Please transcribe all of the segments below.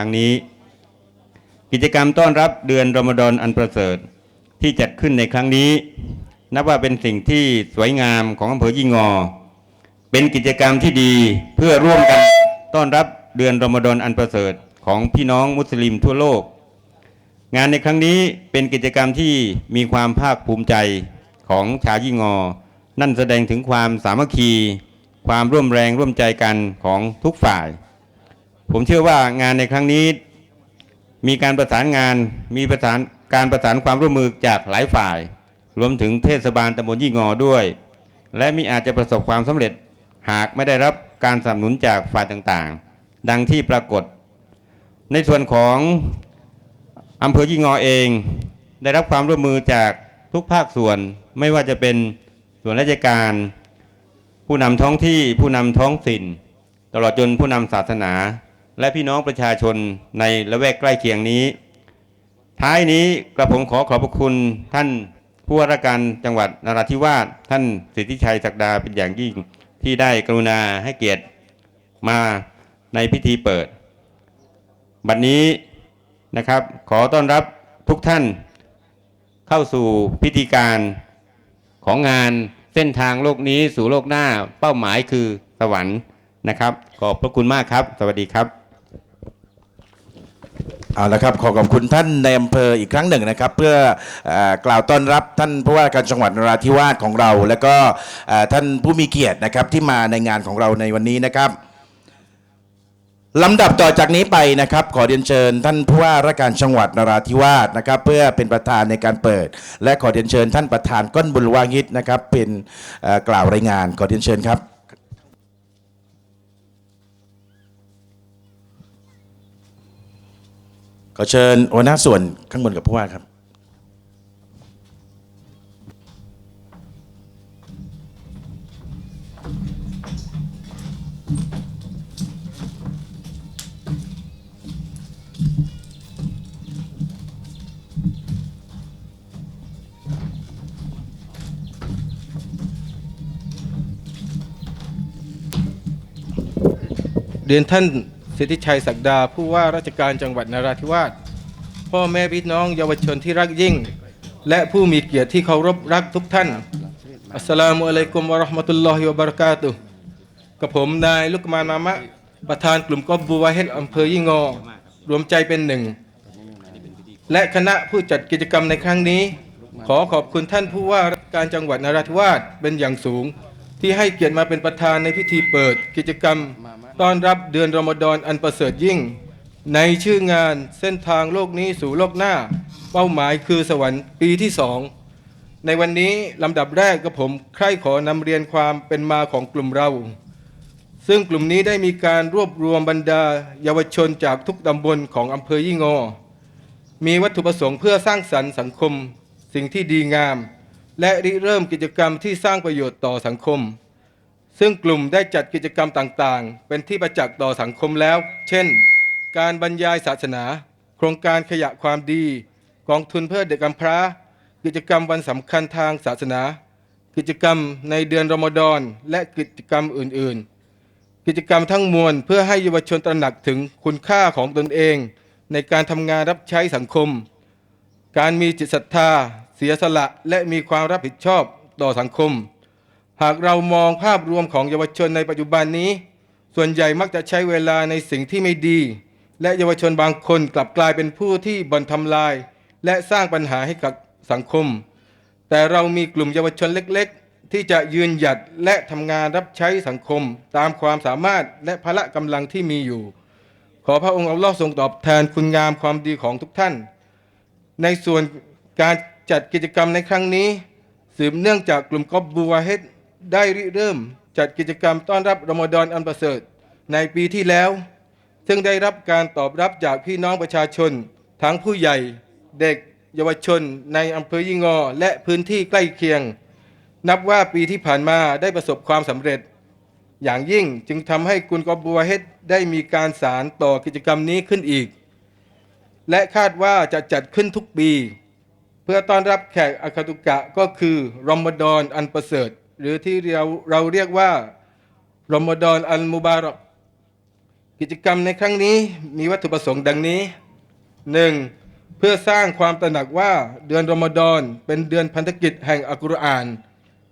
ครั้งนี้ กิจกรรมต้อนรับเดือนรอมฎอนอันประเสริฐที่จัดขึ้นในครั้งนี้ นับว่าเป็นสิ่งที่สวยงามของอำเภอยี่งอ เป็นกิจกรรมที่ดีเพื่อร่วมกันต้อนรับเดือนรอมฎอนอันประเสริฐของพี่น้องมุสลิมทั่วโลก งานในครั้งนี้เป็นกิจกรรมที่มีความภาคภูมิใจของชาวยี่งอ นั่นแสดงถึงความสามัคคี ความร่วมแรงร่วมใจกันของทุกฝ่าย ผมเชื่อว่างานในครั้งนี้ มีการประสานงานมีประสานการประสานความร่วมมือจากหลายฝ่าย รวมถึงเทศบาลตำบลยี่งอด้วย และมีอาจจะประสบความสำเร็จหากไม่ได้รับการสนับสนุนจากฝ่ายต่างๆ ดังที่ปรากฏ ในส่วนของอำเภอยี่งอเอง ได้รับความร่วมมือจากทุกภาคส่วนไม่ว่าจะเป็นส่วนราชการ ผู้นำท้องที่ผู้นำท้องถิ่น ตลอดจนผู้นำศาสนา และพี่น้องประชาชนในละแวกใกล้เคียงนี้ ท้ายนี้กระผมขอขอบพระคุณท่านผู้ว่าราชการจังหวัดนราธิวาสท่านสิทธิชัยศักดาเป็นอย่างยิ่งที่ได้กรุณาให้เกียรติมาในพิธีเปิด บัดนนี้นะครับ ขอต้อนรับทุกท่านเข้าสู่พิธีการของงานเส้นทางโลกนี้สู่โลกหน้าเป้าหมายคือสวรรค์นะครับ ขอบพระคุณมากครับ สวัสดีครับ เอาละครับขอขอบคุณท่านในอำเภออีกครั้งหนึ่งนะครับ เพื่ออกล่าวต้อนรับท่านผู้ว่าการจังหวัดนราธิวาสของเรา และก็ท่านผู้มีเกียรตินะครับที่มาในงานของเราในวันนี้นะครับลำดับต่อจากนี้ไปนะครับ ขอเรียนเชิญ ท่านผู้ว่าราชการจังหวัดนราธิวาสนะครับ เพื่อเป็นประธานในการเปิด และขอเรียนเชิญ ท่านประธานก้นบุญวางิตนะครับ เป็นกล่าวรายงานขอเรียนเชิญครับ ขอเชิญหัวหน้าส่วนข้างบนกับผู้ว่าครับ เรียนท่าน สิทธิชัยศักดาผู้ว่าราชการจังหวัดนราธิวาสพ่อแม่พี่น้องเยาวชนที่รักยิ่ง และผู้มีเกียรติที่เคารพรักทุกท่านอัสสลามุอะลัยกุมวะราะห์มะตุลลอฮิวะบะเราะกาตุกับผมนายลุกมานมามะ ประธานกลุ่มกอบบูวาเฮดอำเภอยี่งอ รวมใจเป็นหนึ่ง และคณะผู้จัดกิจกรรมในครั้งนี้ ขอขอบคุณท่านผู้ว่าราชการจังหวัดนราธิวาสเป็นอย่างสูง ที่ให้เกียรติมาเป็นประธานในพิธีเปิดกิจกรรม ต้อนรับเดือนรอมฎอนอันประเสริฐยิ่ง ในชื่องานเส้นทางโลกนี้สู่โลกหน้า เป้าหมายคือสวรรค์ปีที่สองในวันนี้ลำดับแรกกับผมใคร่ขอนำเรียนความเป็นมาของกลุ่มเรา ซึ่งกลุ่มนี้ได้มีการรวบรวมบรรดาเยาวชนจากทุกตำบลของอำเภอยี่งอ มีวัตถุประสงค์เพื่อสร้างสรรค์สังคม สิ่งที่ดีงาม และริเริ่มกิจกรรมที่สร้างประโยชน์ต่อสังคม ซึ่งกลุ่มได้จัดกิจกรรมต่างๆ เป็นที่ประจักษ์ต่อสังคมแล้ว เช่น การบรรยายศาสนา โครงการขยะความดี กองทุนเพื่อเด็กกำพร้า กิจกรรมวันสำคัญทางศาสนา กิจกรรมในเดือนรอมฎอนและกิจกรรมอื่นๆ กิจกรรมทั้งมวลเพื่อให้เยาวชนตระหนักถึงคุณค่าของตนเอง ในการทำงานรับใช้สังคม การมีจิตศรัทธา เสียสละและมีความรับผิดชอบต่อสังคม หากเรามองภาพรวมของเยาวชนในปัจจุบันนี้ ส่วนใหญ่มักจะใช้เวลาในสิ่งที่ไม่ดี และเยาวชนบางคนกลับกลายเป็นผู้ที่บ่นทำลาย และสร้างปัญหาให้กับสังคม แต่เรามีกลุ่มเยาวชนเล็กๆ ที่จะยืนหยัดและทำงานรับใช้สังคม ตามความสามารถและพละกำลังที่มีอยู่ ขอพระองค์อัลลอฮ์ทรงตอบแทนคุณงามความดีของทุกท่าน ในส่วนการจัดกิจกรรมในครั้งนี้ สืบเนื่องจากกลุ่มกอบบูวาเฮด ได้ริเริ่มจัดกิจกรรมต้อนรับรอมฎอนอันประเสริฐในปีที่แล้ว ซึ่งได้รับการตอบรับจากพี่น้องประชาชน ทั้งผู้ใหญ่ เด็ก เยาวชน ในอำเภอยี่งอ และพื้นที่ใกล้เคียง นับว่าปีที่ผ่านมาได้ประสบความสำเร็จ อย่างยิ่งจึงทำให้กุลกอบบัวเฮดได้มีการสารต่อกิจกรรมนี้ขึ้นอีก และคาดว่าจะจัดขึ้นทุกปี เพื่อต้อนรับแขกอาคาตุกะก็คือรอมฎอนอันประเสริฐ หรือที่เราเราเรียกว่ารอมฎอนอันมุบารอกกิจกรรมในครั้งนี้มีวัตถุประสงค์ดังนี้ 1. เพื่อสร้างความตระหนักว่าเดือนรอมฎอนเป็นเดือนพันธกิจแห่งอัลกุรอาน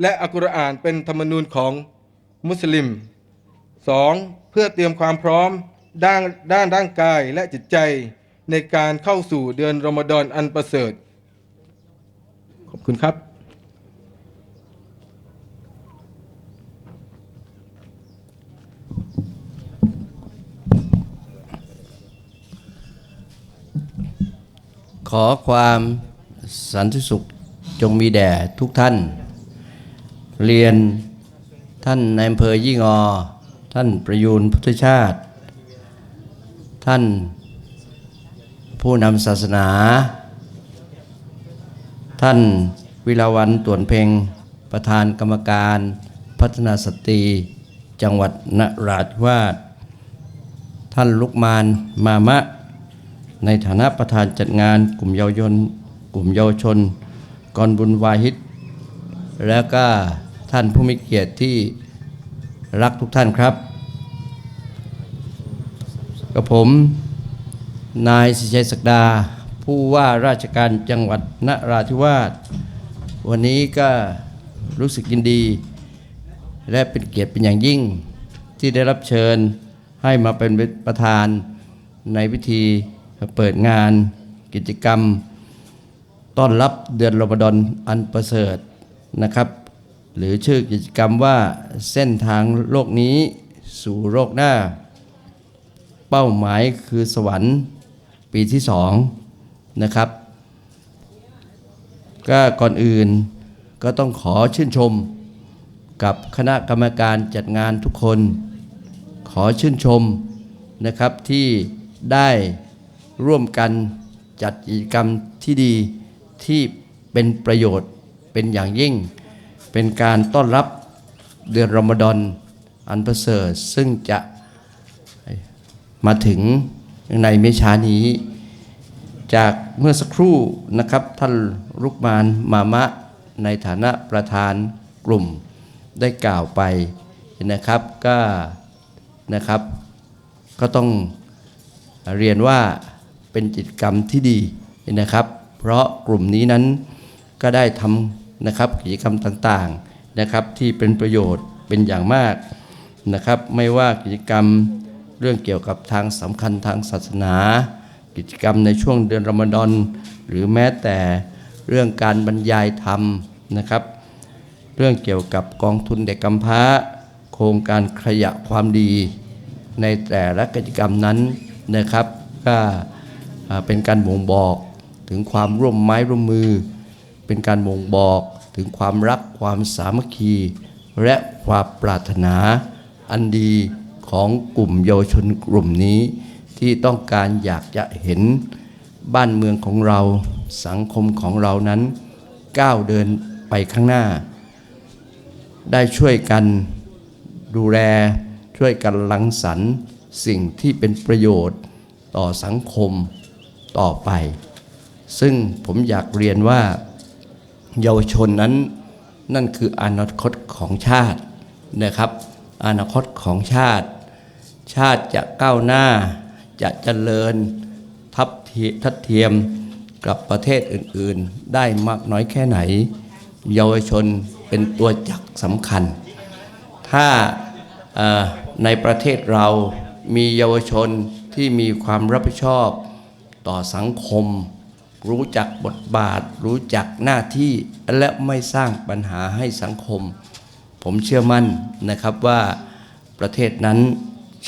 และอัลกุรอานเป็นธรรมนูญของมุสลิม 2. เพื่อเตรียมความพร้อมด้านด้านร่างกายและจิตใจในการเข้าสู่เดือนรอมฎอนอันประเสริฐ ขอบคุณครับ อความสันติสุขจงมีแด่ทุกท่าน เรียนท่านนายอำเภอยี่งอ ท่านประยูนพุทธชาติ ท่านผู้นำศาสนา ท่านวิลาวันต่วนเพ็งประธานกรรมการพัฒนาสตรีจังหวัดนราธิวาสท่านลุกมานมามะ ในฐานะประธานจัดงานกลุ่มเยาวชนกลุ่มเยาวชนกรบุญวาฮิต แล้วก็ท่านผู้มีเกียรติที่รักทุกท่านครับ กับผมนายสิชัยศักดา ผู้ว่าราชการจังหวัดนราธิวาส วันนี้ก็รู้สึกยินดี และเป็นเกียรติเป็นอย่างยิ่งที่ได้รับเชิญให้มาเป็นประธานในพิธี เปิดงานกิจกรรม ต้อนรับเดือนรอมฎอนอันประเสริฐนะครับ หรือชื่อกิจกรรมว่าเส้นทางโลกนี้สู่โลกหน้า เป้าหมายคือสวรรค์ปีที่สองนะครับ ก็ก่อนอื่นก็ต้องขอชื่นชมกับคณะกรรมการจัดงานทุกคน ขอชื่นชมนะครับที่ได้ ร่วมกันจัดกิจกรรมที่ดีที่เป็นประโยชน์เป็นอย่างยิ่ง เป็นการต้อนรับเดือนรอมฎอนอันประเสริฐซึ่งจะมาถึงในไม่ช้านี้ จากเมื่อสักครู่นะครับท่านรุกมานมามะในฐานะประธานกลุ่มได้กล่าวไปนะครับก็นะครับ ก็ต้องเรียนว่า เป็นกิจกรรมที่ดีนะครับ เพราะกลุ่มนี้นั้นก็ได้ทำนะครับกิจกรรมต่างๆนะครับที่เป็นประโยชน์เป็นอย่างมากนะครับไม่ว่ากิจกรรมเรื่องเกี่ยวกับทางสำคัญทางศาสนา กิจกรรมในช่วงเดือนรอมฎอนหรือแม้แต่เรื่องการบรรยายธรรมนะครับ เรื่องเกี่ยวกับกองทุนเด็กกำพร้า โครงการขยะความดี ในแต่ละกิจกรรมนั้นนะครับก็ เป็นการบ่งบอกถึงความร่วมไม้ร่วมมือ เป็นการบ่งบอกถึงความรักความสามัคคี และความปรารถนาอันดีของกลุ่มเยาวชนกลุ่มนี้ ที่ต้องการอยากจะเห็นบ้านเมืองของเราสังคมของเรานั้น ก้าวเดินไปข้างหน้า ได้ช่วยกันดูแลช่วยกันลังสรรค์สิ่งที่เป็นประโยชน์ต่อสังคม ต่อไป ซึ่งผมอยากเรียนว่าเยาวชนนั้นนั่นคืออนาคตของชาตินะครับ อนาคตของชาติ ชาติจะก้าวหน้าจะเจริญทับเทียทัดเทียมกับประเทศอื่นๆ ได้มากน้อยแค่ไหน เยาวชนเป็นตัวจักรสำคัญ ถ้าในประเทศเรามีเยาวชนที่มีความรับผิดชอบ ต่อสังคม รู้จักบทบาท รู้จักหน้าที่และไม่สร้างปัญหาให้สังคม ผมเชื่อมั่นนะครับว่าประเทศนั้น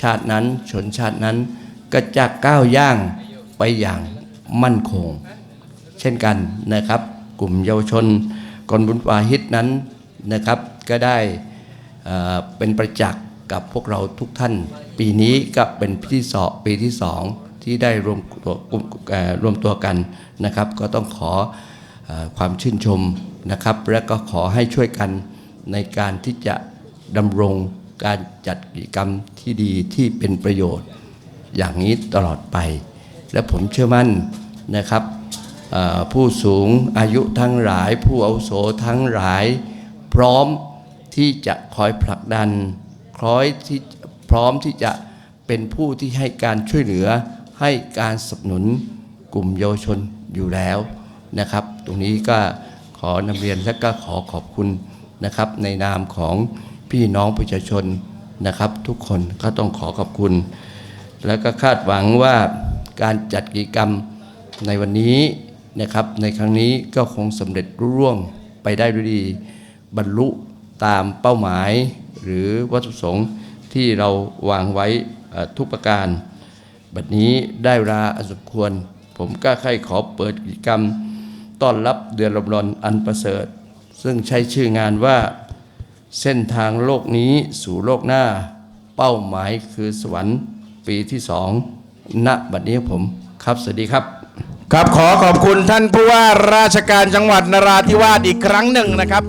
ชาตินั้นชนชาตินั้นก็จะก้าวย่างไปอย่างมั่นคง เช่นกันนะครับ กลุ่มเยาวชนกรบุญวาฮิตนั้นนะครับก็ได้เเป็นประจักษ์กับพวกเราทุกท่าน ปีนี้ก็เป็นปีที่สองปีที่สอง ที่ได้รวมตัวรวมตัวกันนะครับ ก็ต้องขออความชื่นชมนะครับ และก็ขอให้ช่วยกันในการที่จะดำรงการจัดกิจกรรมที่ดีที่เป็นประโยชน์อย่างนี้ตลอดไป และผมเชื่อมั่นนะครับผู้สูงอายุทั้งหลาย ผู้อาวุโสทั้งหลาย พร้อมที่จะคอยผลักดันคอยที่พร้อมที่จะเป็นผู้ที่ให้การช่วยเหลือ ให้การสนับสนุนกลุ่มเยาวชนอยู่แล้วนะครับ ตรงนี้ก็ขอนำเรียนและก็ขอขอบคุณนะครับ ในนามของพี่น้องประชาชนนะครับ ทุกคนก็ต้องขอขอบคุณ แล้วก็คาดหวังว่าการจัดกิจกรรมในวันนี้นะครับ ในครั้งนี้ก็คงสำเร็จรุ่ร่วงไปได้ด้วยดีบรรลุตามเป้าหมาย หรือวัตถุประสงค์ที่เราวางไว้ทุกประการ บัดนี้ได้เวลาอสมควร ผมก็ใครขอเปิดกิจกรรม ต้อนรับเดือนรอมฎอนอันประเสริฐ ซึ่งใช้ชื่องานว่าเส้นทางโลกนี้สู่โลกหน้า เป้าหมายคือสวรรค์ปีที่สองณบัดนี้ผมครับสวัสดีครับ ครับขอขอบคุณท่านผู้ว่าราชการจังหวัดนราธิวาสอีกครั้งหนึ่งนะครับ